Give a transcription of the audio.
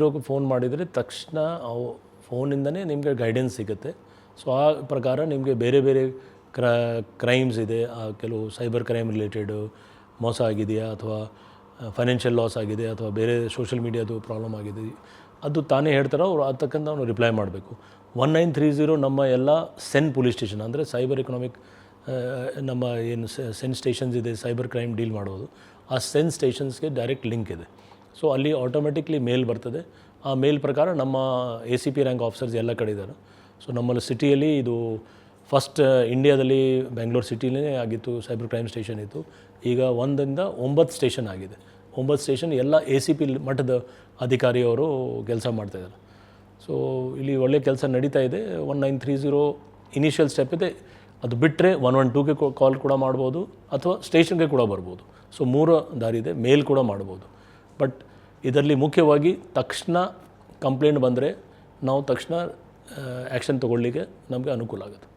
ಇರೋಕೆ ಫೋನ್ ಮಾಡಿದರೆ ತಕ್ಷಣ ಅವು ಫೋನಿಂದನೇ ನಿಮಗೆ ಗೈಡೆನ್ಸ್ ಸಿಗುತ್ತೆ. ಸೊ ಆ ಪ್ರಕಾರ ನಿಮಗೆ ಬೇರೆ ಬೇರೆ ಕ್ರ ಕ್ರೈಮ್ಸ್ ಇದೆ. ಆ, ಕೆಲವು ಸೈಬರ್ ಕ್ರೈಮ್ ರಿಲೇಟೆಡು ಮೋಸ ಆಗಿದೆಯಾ ಅಥವಾ ಫೈನಾನ್ಷಿಯಲ್ ಲಾಸ್ ಆಗಿದೆ ಅಥವಾ ಬೇರೆ ಸೋಷಿಯಲ್ ಮೀಡಿಯಾದು ಪ್ರಾಬ್ಲಮ್ ಆಗಿದೆ. ಅದು ತಾನೇ ಹೇಳ್ತಾರೋ ಅವ್ರು ಅದಕ್ಕಂತ ಅವನು ರಿಪ್ಲೈ ಮಾಡಬೇಕು. ಒನ್ ನೈನ್ ತ್ರೀ ಝೀರೋ ನಮ್ಮ ಎಲ್ಲ ಸೆನ್ ಪೊಲೀಸ್ ಸ್ಟೇಷನ್ ಅಂದರೆ ಸೈಬರ್ ಎಕನಾಮಿಕ್ ನಮ್ಮ ಏನು ಸೆನ್ ಸ್ಟೇಷನ್ಸ್ ಇದೆ ಸೈಬರ್ ಕ್ರೈಮ್ ಡೀಲ್ ಮಾಡೋದು. ಆ ಸೆನ್ ಸ್ಟೇಷನ್ಸ್ಗೆ ಡೈರೆಕ್ಟ್ ಲಿಂಕ್ ಇದೆ. ಸೊ ಅಲ್ಲಿ ಆಟೋಮೆಟಿಕ್ಲಿ ಮೇಲ್ ಬರ್ತದೆ. ಆ ಮೇಲ್ ಪ್ರಕಾರ ನಮ್ಮ A C P rank officers ಎಲ್ಲ ಕಡೆ ಇದ್ದಾರೆ. ಸೊ ನಮ್ಮಲ್ಲಿ ಸಿಟಿಯಲ್ಲಿ ಇದು ಫಸ್ಟ್ ಇಂಡಿಯಾದಲ್ಲಿ ಬೆಂಗಳೂರು ಸಿಟಿಲೇ ಆಗಿತ್ತು ಸೈಬರ್ ಕ್ರೈಮ್ ಸ್ಟೇಷನ್ ಇತ್ತು. ಈಗ ಒಂದರಿಂದ ಒಂಬತ್ತು ಸ್ಟೇಷನ್ ಆಗಿದೆ. ಒಂಬತ್ತು ಸ್ಟೇಷನ್ ಎಲ್ಲ ಎ ಸಿ ಪಿ ಮಟ್ಟದ ಅಧಿಕಾರಿಯವರು ಕೆಲಸ ಮಾಡ್ತಾಯಿದ್ದಾರೆ ಸೊ ಇಲ್ಲಿ ಒಳ್ಳೆಯ ಕೆಲಸ ನಡೀತಾ ಇದೆ. One nine three zero initial step ಇದೆ. ಅದು ಬಿಟ್ಟರೆ ಒನ್ ಒನ್ ಟೂಗೆ ಕಾಲ್ ಕೂಡ ಮಾಡ್ಬೋದು, ಅಥವಾ ಸ್ಟೇಷನ್ಗೆ ಕೂಡ ಬರ್ಬೋದು. ಸೊ ಮೂರು ದಾರಿ ಇದೆ. ಮೇಲ್ ಕೂಡ ಮಾಡ್ಬೋದು. ಬಟ್ ಇದರಲ್ಲಿ ಮುಖ್ಯವಾಗಿ ತಕ್ಷಣ ಕಂಪ್ಲೇಂಟ್ ಬಂದರೆ ನಾವು ತಕ್ಷಣ ಆ್ಯಕ್ಷನ್ ತೊಗೊಳ್ಳಿಕ್ಕೆ ನಮಗೆ ಅನುಕೂಲ ಆಗುತ್ತೆ.